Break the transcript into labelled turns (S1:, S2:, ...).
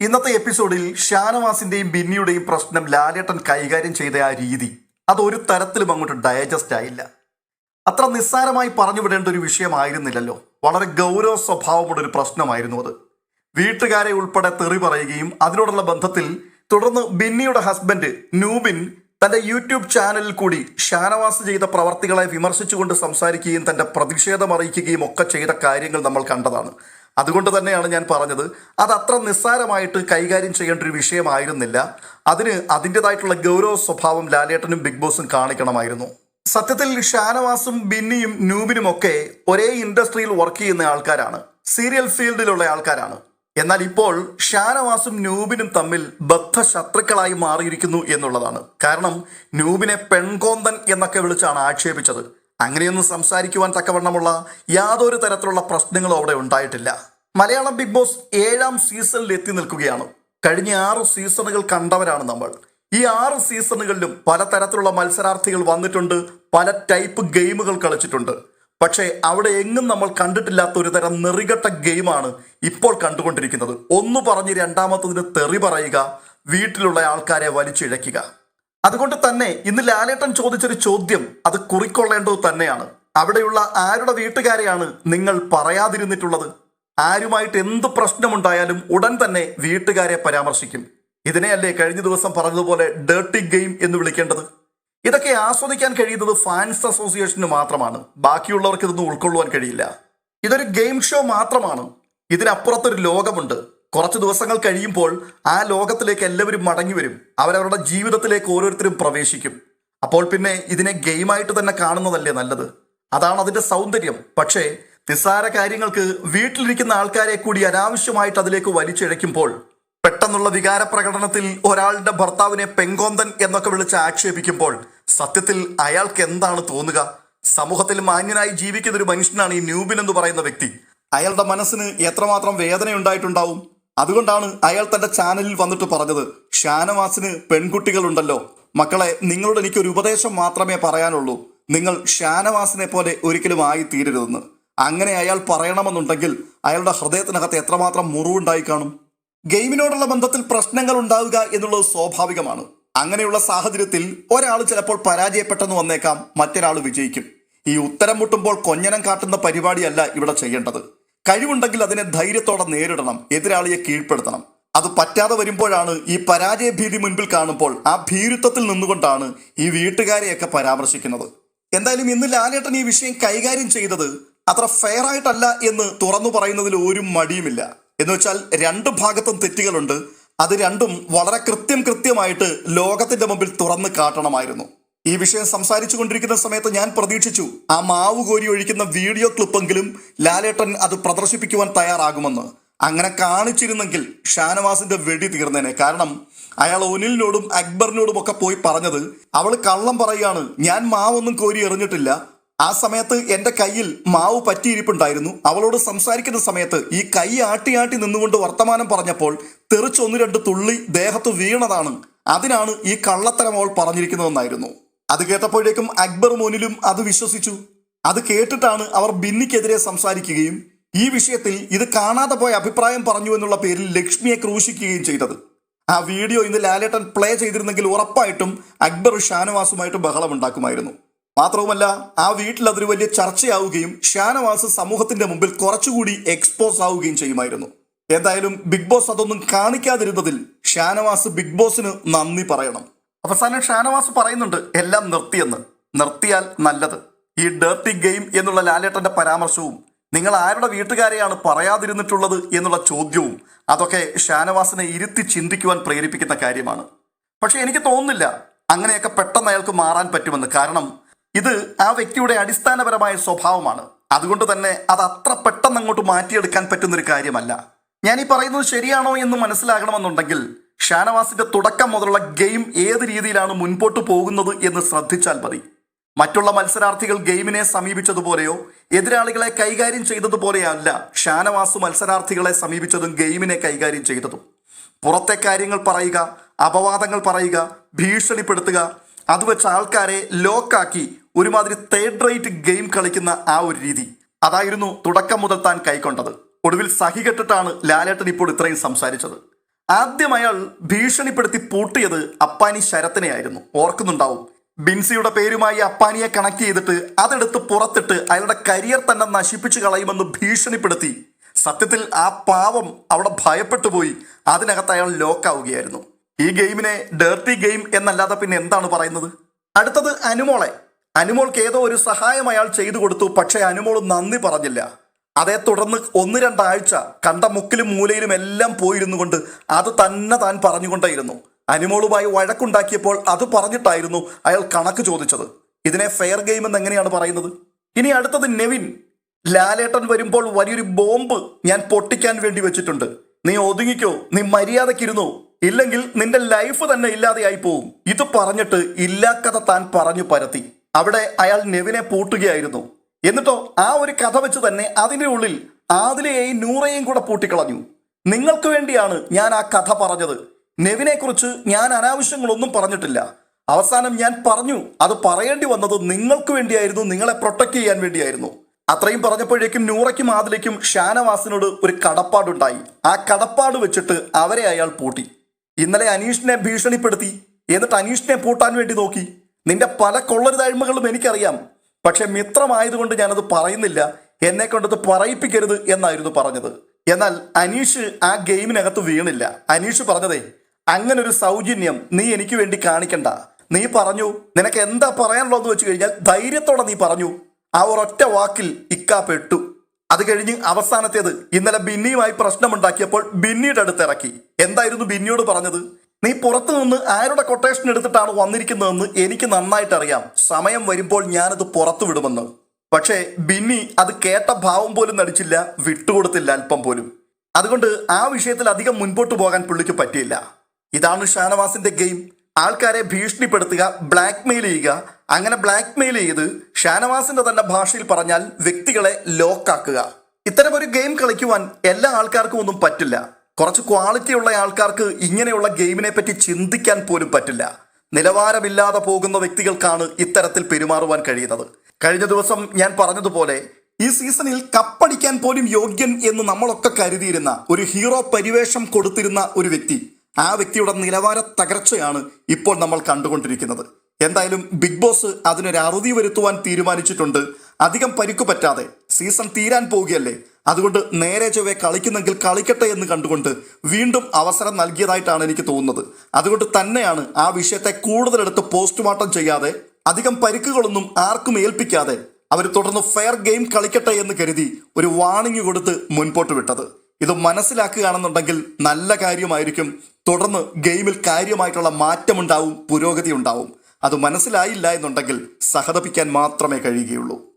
S1: ഇന്നത്തെ എപ്പിസോഡിൽ ഷാനവാസിന്റെയും ബിന്നിയുടെയും പ്രശ്നം ലാലേട്ടൻ കൈകാര്യം ചെയ്ത ആ രീതി അത് ഒരു തരത്തിലും അങ്ങോട്ട് ഡയജസ്റ്റ് ആയില്ല. അത്ര നിസ്സാരമായി പറഞ്ഞു വിടേണ്ട ഒരു വിഷയമായിരുന്നില്ലല്ലോ. വളരെ ഗൗരവ സ്വഭാവമുള്ള ഒരു പ്രശ്നമായിരുന്നു അത്. വീട്ടുകാരെ ഉൾപ്പെടെ തെറി പറയുകയും അതിനോടുള്ള ബന്ധത്തിൽ തുടർന്ന് ബിന്നിയുടെ ഹസ്ബൻഡ് നൂബിൻ തന്റെ യൂട്യൂബ് ചാനലിൽ കൂടി ഷാനവാസ് ചെയ്ത പ്രവർത്തികളെ വിമർശിച്ചുകൊണ്ട് സംസാരിക്കുകയും തന്റെ പ്രതിഷേധം അറിയിക്കുകയും ഒക്കെ ചെയ്ത കാര്യങ്ങൾ നമ്മൾ കണ്ടതാണ്. അതുകൊണ്ട് തന്നെയാണ് ഞാൻ പറഞ്ഞത്. അത് അത്ര നിസ്സാരമായിട്ട് കൈകാര്യം ചെയ്യേണ്ട ഒരു വിഷയമായിരുന്നില്ല. അതിന് അതിന്റെതായിട്ടുള്ള ഗൗരവ സ്വഭാവം ലാലേട്ടനും ബിഗ് ബോസും കാണിക്കണമായിരുന്നു. സത്യത്തിൽ ഷാനവാസും ബിന്നിയും നൂബിനും ഒക്കെ ഒരേ ഇൻഡസ്ട്രിയിൽ വർക്ക് ചെയ്യുന്ന ആൾക്കാരാണ്. സീരിയൽ ഫീൽഡിലുള്ള ആൾക്കാരാണ്. എന്നാൽ ഇപ്പോൾ ഷാനവാസും നൂബിനും തമ്മിൽ ബദ്ധ ശത്രുക്കളായി മാറിയിരിക്കുന്നു എന്നുള്ളതാണ്. കാരണം നൂബിനെ പെൺകോന്തൻ എന്നൊക്കെ വിളിച്ചാണ് ആക്ഷേപിച്ചത്. അങ്ങനെയൊന്നും സംസാരിക്കുവാൻ തക്കവണ്ണമുള്ള യാതൊരു തരത്തിലുള്ള പ്രശ്നങ്ങളും അവിടെ ഉണ്ടായിട്ടില്ല. മലയാളം ബിഗ് ബോസ് ഏഴാം സീസണിൽ എത്തി നിൽക്കുകയാണ്. കഴിഞ്ഞ ആറ് സീസണുകൾ കണ്ടവരാണ് നമ്മൾ. ഈ ആറ് സീസണുകളിലും പലതരത്തിലുള്ള മത്സരാർത്ഥികൾ വന്നിട്ടുണ്ട് പല ടൈപ്പ് ഗെയിമുകൾ കളിച്ചിട്ടുണ്ട്. പക്ഷേ അവിടെ എങ്ങും നമ്മൾ കണ്ടിട്ടില്ലാത്ത ഒരു തരം നെറികെട്ട ഗെയിമാണ് ഇപ്പോൾ കണ്ടുകൊണ്ടിരിക്കുന്നത്. ഒന്ന് പറഞ്ഞ് രണ്ടാമത്തതിന് തെറി പറയുക വീട്ടിലുള്ള ആൾക്കാരെ വലിച്ചിഴയ്ക്കുക അതുകൊണ്ട് തന്നെ ഇന്ന് ലാലേട്ടൻ ചോദിച്ചൊരു ചോദ്യം അത് കുറിക്കൊള്ളേണ്ടത് തന്നെയാണ്. അവിടെയുള്ള ആരുടെ വീട്ടുകാരെയാണ് നിങ്ങൾ പറയാതിരുന്നിട്ടുള്ളത്? ആരുമായിട്ട് എന്ത് പ്രശ്നമുണ്ടായാലും ഉടൻ തന്നെ വീട്ടുകാരെ പരാമർശിക്കും. ഇതിനെയല്ലേ കഴിഞ്ഞ ദിവസം പറഞ്ഞതുപോലെ ഡേർട്ടി ഗെയിം എന്ന് വിളിക്കേണ്ടത്? ഇതൊക്കെ ആസ്വദിക്കാൻ കഴിയുന്നത് ഫാൻസ് അസോസിയേഷന് മാത്രമാണ്. ബാക്കിയുള്ളവർക്ക് ഇതൊന്നും ഉൾക്കൊള്ളുവാൻ കഴിയില്ല. ഇതൊരു ഗെയിം ഷോ മാത്രമാണ്. ഇതിനപ്പുറത്തൊരു ലോകമുണ്ട്. കുറച്ച് ദിവസങ്ങൾ കഴിയുമ്പോൾ ആ ലോകത്തിലേക്ക് എല്ലാവരും മടങ്ങി വരും. അവരവരുടെ ജീവിതത്തിലേക്ക് ഓരോരുത്തരും പ്രവേശിക്കും. അപ്പോൾ പിന്നെ ഇതിനെ ഗെയിമായിട്ട് തന്നെ കാണുന്നതല്ലേ നല്ലത്? അതാണ് അതിന്റെ സൗന്ദര്യം. പക്ഷേ നിസ്സാര കാര്യങ്ങൾക്ക് വീട്ടിലിരിക്കുന്ന ആൾക്കാരെ കൂടി അനാവശ്യമായിട്ട് അതിലേക്ക് വലിച്ചിഴയ്ക്കുമ്പോൾ പെട്ടെന്നുള്ള വികാര പ്രകടനത്തിൽ ഒരാളുടെ ഭർത്താവിനെ പെങ്കോന്തൻ എന്നൊക്കെ വിളിച്ച് ആക്ഷേപിക്കുമ്പോൾ സത്യത്തിൽ അയാൾക്ക് എന്താണ് തോന്നുക? സമൂഹത്തിൽ മാന്യനായി ജീവിക്കുന്ന ഒരു മനുഷ്യനാണ് ഈ ന്യൂബിൻ എന്ന് പറയുന്ന വ്യക്തി. അയാളുടെ മനസ്സിന് എത്രമാത്രം വേദന ഉണ്ടായിട്ടുണ്ടാവും അതുകൊണ്ടാണ് അയാൾ തന്റെ ചാനലിൽ വന്നിട്ട് പറഞ്ഞത് ഷാനവാസിന് പെൺകുട്ടികളുണ്ടല്ലോ. മക്കളെ നിങ്ങളോട് എനിക്ക് ഒരു ഉപദേശം മാത്രമേ പറയാനുള്ളൂ. നിങ്ങൾ ഷാനവാസിനെ പോലെ ഒരിക്കലും ആയി തീരരുതെന്ന് അങ്ങനെ അയാൾ പറയണമെന്നുണ്ടെങ്കിൽ അയാളുടെ ഹൃദയത്തിനകത്ത് എത്രമാത്രം മുറിവുണ്ടായി കാണും? ഗെയിമിനോടുള്ള ബന്ധത്തിൽ പ്രശ്നങ്ങൾ ഉണ്ടാവുക എന്നുള്ളത് സ്വാഭാവികമാണ്. അങ്ങനെയുള്ള സാഹചര്യത്തിൽ ഒരാൾ ചിലപ്പോൾ പരാജയപ്പെട്ടെന്ന് വന്നേക്കാം മറ്റൊരാൾ വിജയിക്കും. ഈ ഉത്തരം മുട്ടുമ്പോൾ കൊഞ്ഞനം കാട്ടുന്ന പരിപാടിയല്ല ഇവിടെ ചെയ്യേണ്ടത്. കഴിവുണ്ടെങ്കിൽ അതിനെ ധൈര്യത്തോടെ നേരിടണം എതിരാളിയെ കീഴ്പ്പെടുത്തണം. അത് പറ്റാതെ വരുമ്പോഴാണ് ഈ പരാജയ ഭീതി മുൻപിൽ കാണുമ്പോൾ ആ ഭീരുത്വത്തിൽ നിന്നുകൊണ്ടാണ് ഈ വീട്ടുകാരെയൊക്കെ പരാമർശിക്കുന്നത്. എന്തായാലും ഇന്ന് ലാലേട്ടൻ ഈ വിഷയം കൈകാര്യം ചെയ്തത് അത്ര ഫെയർ ആയിട്ടല്ല എന്ന് തുറന്നു പറയുന്നതിൽ ഒരു മടിയുമില്ല. എന്ന് വെച്ചാൽ രണ്ട് ഭാഗത്തും തെറ്റുകളുണ്ട്. അത് രണ്ടും വളരെ കൃത്യം കൃത്യമായിട്ട് ലോകത്തിന്റെ മുമ്പിൽ തുറന്ന് കാട്ടണമായിരുന്നു. ഈ വിഷയം സംസാരിച്ചു കൊണ്ടിരിക്കുന്ന സമയത്ത് ഞാൻ പ്രതീക്ഷിച്ചു ആ മാവ് കോരി ഒഴിക്കുന്ന വീഡിയോ ക്ലിപ്പെങ്കിലും ലാലേട്ടൻ അത് പ്രദർശിപ്പിക്കുവാൻ തയ്യാറാകുമെന്ന്. അങ്ങനെ കാണിച്ചിരുന്നെങ്കിൽ ഷാനവാസിന്റെ വെടി തീർന്നേനെ. കാരണം അയാൾ ഒനിലിനോടും അക്ബറിനോടും ഒക്കെ പോയി പറഞ്ഞത് അവൾ കള്ളം പറയുകയാണ് ഞാൻ മാവൊന്നും കോരി എറിഞ്ഞിട്ടില്ല. ആ സമയത്ത് എന്റെ കയ്യിൽ മാവ് പറ്റിയിരിപ്പുണ്ടായിരുന്നു. അവളോട് സംസാരിക്കുന്ന സമയത്ത് ഈ കൈ ആട്ടി ആട്ടി നിന്നുകൊണ്ട് വർത്തമാനം പറഞ്ഞപ്പോൾ തെറിച്ച് ഒന്ന് രണ്ട് തുള്ളി ദേഹത്ത് വീണതാണ്. അതിനാണ് ഈ കള്ളത്തരം അവൾ പറഞ്ഞിരിക്കുന്നതെന്നായിരുന്നു. അത് കേട്ടപ്പോഴേക്കും അക്ബർ മോനിലും അത് വിശ്വസിച്ചു. അത് കേട്ടിട്ടാണ് അവർ ബിന്നിക്കെതിരെ സംസാരിക്കുകയും ഈ വിഷയത്തിൽ ഇത് കാണാതെ പോയ അഭിപ്രായം പറഞ്ഞു എന്നുള്ള പേരിൽ ലക്ഷ്മിയെ ക്രൂശിക്കുകയും ചെയ്തത്. ആ വീഡിയോ ഇന്ന് ലാലേട്ടൻ പ്ലേ ചെയ്തിരുന്നെങ്കിൽ ഉറപ്പായിട്ടും അക്ബർ ഷാനവാസുമായിട്ട് ബഹളമുണ്ടാക്കുമായിരുന്നു. മാത്രവുമല്ല ആ വീട്ടിൽ അതൊരു വലിയ ചർച്ചയാവുകയും ഷാനവാസ് സമൂഹത്തിന്റെ മുമ്പിൽ കുറച്ചുകൂടി എക്സ്പോസ് ആവുകയും ചെയ്യുമായിരുന്നു. എന്തായാലും ബിഗ് ബോസ് അതൊന്നും കാണിക്കാതിരുന്നതിൽ ഷാനവാസ് ബിഗ് ബോസിന് നന്ദി പറയണം. അവസാനം ഷാനവാസ് പറയുന്നുണ്ട് എല്ലാം നിർത്തിയെന്ന്. നിർത്തിയാൽ നല്ലത്. ഈ ഡേർട്ടി ഗെയിം എന്നുള്ള ലാലേട്ടന്റെ പരാമർശവും നിങ്ങൾ ആരുടെ വീട്ടുകാരെയാണ് പറയാതിരുന്നിട്ടുള്ളത് എന്നുള്ള ചോദ്യവും അതൊക്കെ ഷാനവാസിനെ ഇരുത്തി ചിന്തിക്കുവാൻ പ്രേരിപ്പിക്കുന്ന കാര്യമാണ്. പക്ഷെ എനിക്ക് തോന്നുന്നില്ല അങ്ങനെയൊക്കെ പെട്ടെന്ന് അയാൾക്ക് മാറാൻ പറ്റുമെന്ന്. കാരണം ഇത് ആ വ്യക്തിയുടെ അടിസ്ഥാനപരമായ സ്വഭാവമാണ്. അതുകൊണ്ട് തന്നെ അത് അത്ര പെട്ടെന്ന് അങ്ങോട്ട് മാറ്റിയെടുക്കാൻ പറ്റുന്നൊരു കാര്യമല്ല. ഞാൻ ഈ പറയുന്നത് ശരിയാണോ എന്ന് മനസ്സിലാകണമെന്നുണ്ടെങ്കിൽ ഷാനവാസിന്റെ തുടക്കം മുതലുള്ള ഗെയിം ഏത് രീതിയിലാണ് മുൻപോട്ട് പോകുന്നത് എന്ന് ശ്രദ്ധിച്ചാൽ മതി. മറ്റുള്ള മത്സരാർത്ഥികൾ ഗെയിമിനെ സമീപിച്ചതുപോലെയോ എതിരാളികളെ കൈകാര്യം ചെയ്തതുപോലെയല്ല ഷാനവാസ് മത്സരാർത്ഥികളെ സമീപിച്ചതും ഗെയിമിനെ കൈകാര്യം ചെയ്തതും. പുറത്തെ കാര്യങ്ങൾ പറയുക അപവാദങ്ങൾ പറയുക ഭീഷണിപ്പെടുത്തുക അത് വെച്ച് ആൾക്കാരെ ലോക്കാക്കി ഒരുമാതിരി തേർഡ് റേറ്റ് ഗെയിം കളിക്കുന്ന ആ ഒരു രീതി. അതായിരുന്നു തുടക്കം മുതൽ താൻ കൈക്കൊണ്ടത്. ഒടുവിൽ സഹികെട്ടിട്ടാണ് ലാലേട്ടൻ ഇപ്പോൾ ഇത്രയും സംസാരിച്ചത്. ആദ്യം അയാൾ ഭീഷണിപ്പെടുത്തി പൂട്ടിയത് അപ്പാനി ശരത്തിനെയായിരുന്നു. ഓർക്കുന്നുണ്ടാവും. ബിൻസിയുടെ പേരുമായി അപ്പാനിയെ കണക്ട് ചെയ്തിട്ട് അതെടുത്ത് പുറത്തിട്ട് അയാളുടെ കരിയർ തന്നെ നശിപ്പിച്ചു കളയുമെന്ന് ഭീഷണിപ്പെടുത്തി. സത്യത്തിൽ ആ പാവം അവിടെ ഭയപ്പെട്ടു പോയി അതിനകത്ത് അയാൾ ലോക്കാവുകയായിരുന്നു. ഈ ഗെയിമിനെ ഡേർട്ടി ഗെയിം എന്നല്ലാതെ പിന്നെ എന്താണ് പറയുന്നത്? അടുത്തത് അനുമോളെ. അനുമോൾക്ക് ഏതോ ഒരു സഹായം അയാൾ ചെയ്തു കൊടുത്തു പക്ഷേ അനുമോൾ നന്ദി പറഞ്ഞില്ല. അതേ തുടർന്ന് ഒന്ന് രണ്ടാഴ്ച കണ്ട മുക്കിലും മൂലയിലും എല്ലാം പോയിരുന്നു കൊണ്ട് അത് തന്നെ താൻ പറഞ്ഞുകൊണ്ടേയിരുന്നു. അനിമോളുമായി വഴക്കുണ്ടാക്കിയപ്പോൾ അത് പറഞ്ഞിട്ടായിരുന്നു അയാൾ കണക്ക് ചോദിച്ചത്. ഇതിനെ ഫെയർ ഗെയിം എന്ന് എങ്ങനെയാണ് പറയുന്നത്? ഇനി അടുത്തത് നെവിൻ. ലാലേട്ടൻ വരുമ്പോൾ വലിയൊരു ബോംബ് ഞാൻ പൊട്ടിക്കാൻ വേണ്ടി വെച്ചിട്ടുണ്ട്. നീ ഒതുങ്ങിക്കോ നീ മര്യാദക്കിരുന്നോ. ഇല്ലെങ്കിൽ നിന്റെ ലൈഫ് തന്നെ ഇല്ലാതെയായി പോവും. ഇത് പറഞ്ഞിട്ട് ഇല്ലാക്കഥ താൻ പറഞ്ഞു പരത്തി. അവിടെ അയാൾ നെവിനെ പൂട്ടുകയായിരുന്നു. എന്നിട്ടോ ആ ഒരു കഥ വെച്ച് തന്നെ അതിന്റെ ഉള്ളിൽ ആദിലയെയും നൂറയെയും കൂടെ പൂട്ടിക്കളഞ്ഞു. നിങ്ങൾക്ക് വേണ്ടിയാണ് ഞാൻ ആ കഥ പറഞ്ഞത്. നെവിനെ കുറിച്ച് ഞാൻ അനാവശ്യങ്ങളൊന്നും പറഞ്ഞിട്ടില്ല. അവസാനം ഞാൻ പറഞ്ഞു അത് പറയേണ്ടി വന്നത് നിങ്ങൾക്ക് വേണ്ടിയായിരുന്നു നിങ്ങളെ പ്രൊട്ടക്ട് ചെയ്യാൻ വേണ്ടിയായിരുന്നു. അത്രയും പറഞ്ഞപ്പോഴേക്കും നൂറയ്ക്കും ആദിലേക്കും ഷാനവാസിനോട് ഒരു കടപ്പാടുണ്ടായി. ആ കടപ്പാട് വെച്ചിട്ട് അവരെ അയാൾ പൂട്ടി. ഇന്നലെ അനീഷിനെ ഭീഷണിപ്പെടുത്തി. എന്നിട്ട് അനീഷിനെ പൂട്ടാൻ വേണ്ടി നോക്കി. നിന്റെ പല കൊള്ളരുതായ്മകളും എനിക്കറിയാം. പക്ഷെ മിത്രമായതുകൊണ്ട് ഞാനത് പറയുന്നില്ല. എന്നെ കൊണ്ടത് പറയിപ്പിക്കരുത് എന്നായിരുന്നു പറഞ്ഞത്. എന്നാൽ അനീഷ് ആ ഗെയിമിനകത്ത് വീണില്ല. അനീഷ് പറഞ്ഞതേ അങ്ങനെ ഒരു സൗജന്യം നീ എനിക്ക് വേണ്ടി കാണിക്കണ്ട. നീ പറഞ്ഞു നിനക്ക് എന്താ പറയാനുള്ളതെന്ന് വെച്ച് കഴിഞ്ഞാൽ ധൈര്യത്തോടെ നീ പറഞ്ഞു. ആ ഒരൊറ്റ വാക്കിൽ ഇക്ക പെട്ടു അത് കഴിഞ്ഞ് അവസാനത്തേത് ഇന്നലെ ബിന്നിയുമായി പ്രശ്നമുണ്ടാക്കിയപ്പോൾ ബിന്നിയുടെ അടുത്ത് ഇറക്കി. എന്തായിരുന്നു ബിന്നിയോട് പറഞ്ഞത്? നീ പുറത്തു നിന്ന് ആരുടെ കൊട്ടേഷൻ എടുത്തിട്ടാണ് വന്നിരിക്കുന്നതെന്ന് എനിക്ക് നന്നായിട്ട് അറിയാം സമയം വരുമ്പോൾ ഞാനത് പുറത്തു വിടുമെന്ന്. പക്ഷേ ബിന്നി അത് കേട്ട ഭാവം പോലും നടിച്ചില്ല വിട്ടുകൊടുത്തില്ല അല്പം പോലും. അതുകൊണ്ട് ആ വിഷയത്തിൽ അധികം മുൻപോട്ട് പോകാൻ പുള്ളിക്ക് പറ്റിയില്ല. ഇതാണ് ഷാനവാസിന്റെ ഗെയിം. ആൾക്കാരെ ഭീഷണിപ്പെടുത്തുക ബ്ലാക്ക്മെയിൽ ചെയ്യുക. അങ്ങനെ ബ്ലാക്ക്മെയിൽ ചെയ്ത് ഷാനവാസിന്റെ തന്നെ ഭാഷയിൽ പറഞ്ഞാൽ വ്യക്തികളെ ലോക്കാക്കുക ഇത്തരമൊരു ഗെയിം കളിക്കുവാൻ എല്ലാ ആൾക്കാർക്കും ഒന്നും പറ്റില്ല. കുറച്ച് ക്വാളിറ്റി ഉള്ള ആൾക്കാർക്ക് ഇങ്ങനെയുള്ള ഗെയിമിനെ പറ്റി ചിന്തിക്കാൻ പോലും പറ്റില്ല. നിലവാരമില്ലാതെ പോകുന്ന വ്യക്തികൾക്കാണ് ഇത്തരത്തിൽ പെരുമാറുവാൻ കഴിയുന്നത്. കഴിഞ്ഞ ദിവസം ഞാൻ പറഞ്ഞതുപോലെ ഈ സീസണിൽ കപ്പടിക്കാൻ പോലും യോഗ്യൻ എന്ന് നമ്മളൊക്കെ കരുതിയിരുന്ന ഒരു ഹീറോ പരിവേഷം കൊടുത്തിരുന്ന ഒരു വ്യക്തി ആ വ്യക്തിയുടെ നിലവാര തകർച്ചയാണ് ഇപ്പോൾ നമ്മൾ കണ്ടുകൊണ്ടിരിക്കുന്നത്. എന്തായാലും ബിഗ് ബോസ് അതിനൊരു അറുതി വരുത്തുവാൻ തീരുമാനിച്ചിട്ടുണ്ട്. അധികം പരിക്കു പറ്റാതെ സീസൺ തീരാൻ പോവുകയല്ലേ? അതുകൊണ്ട് നേരെ ചൊവ്വെ കളിക്കുന്നെങ്കിൽ കളിക്കട്ടെ എന്ന് കണ്ടുകൊണ്ട് വീണ്ടും അവസരം നൽകിയതായിട്ടാണ് എനിക്ക് തോന്നുന്നത്. അതുകൊണ്ട് തന്നെയാണ് ആ വിഷയത്തെ കൂടുതലെടുത്ത് പോസ്റ്റ്മോർട്ടം ചെയ്യാതെ അധികം പരിക്കുകളൊന്നും ആർക്കും ഏൽപ്പിക്കാതെ അവർ തുടർന്ന് ഫെയർ ഗെയിം കളിക്കട്ടെ എന്ന് കരുതി ഒരു വാണിംഗ് കൊടുത്ത് മുൻപോട്ട് വിട്ടത്. ഇത് മനസ്സിലാക്കുകയാണെന്നുണ്ടെങ്കിൽ നല്ല കാര്യമായിരിക്കും. തുടർന്ന് ഗെയിമിൽ കാര്യമായിട്ടുള്ള മാറ്റമുണ്ടാവും പുരോഗതി ഉണ്ടാവും. അത് മനസ്സിലായില്ല എന്നുണ്ടെങ്കിൽ സഹതപിക്കാൻ മാത്രമേ കഴിയുകയുള്ളൂ.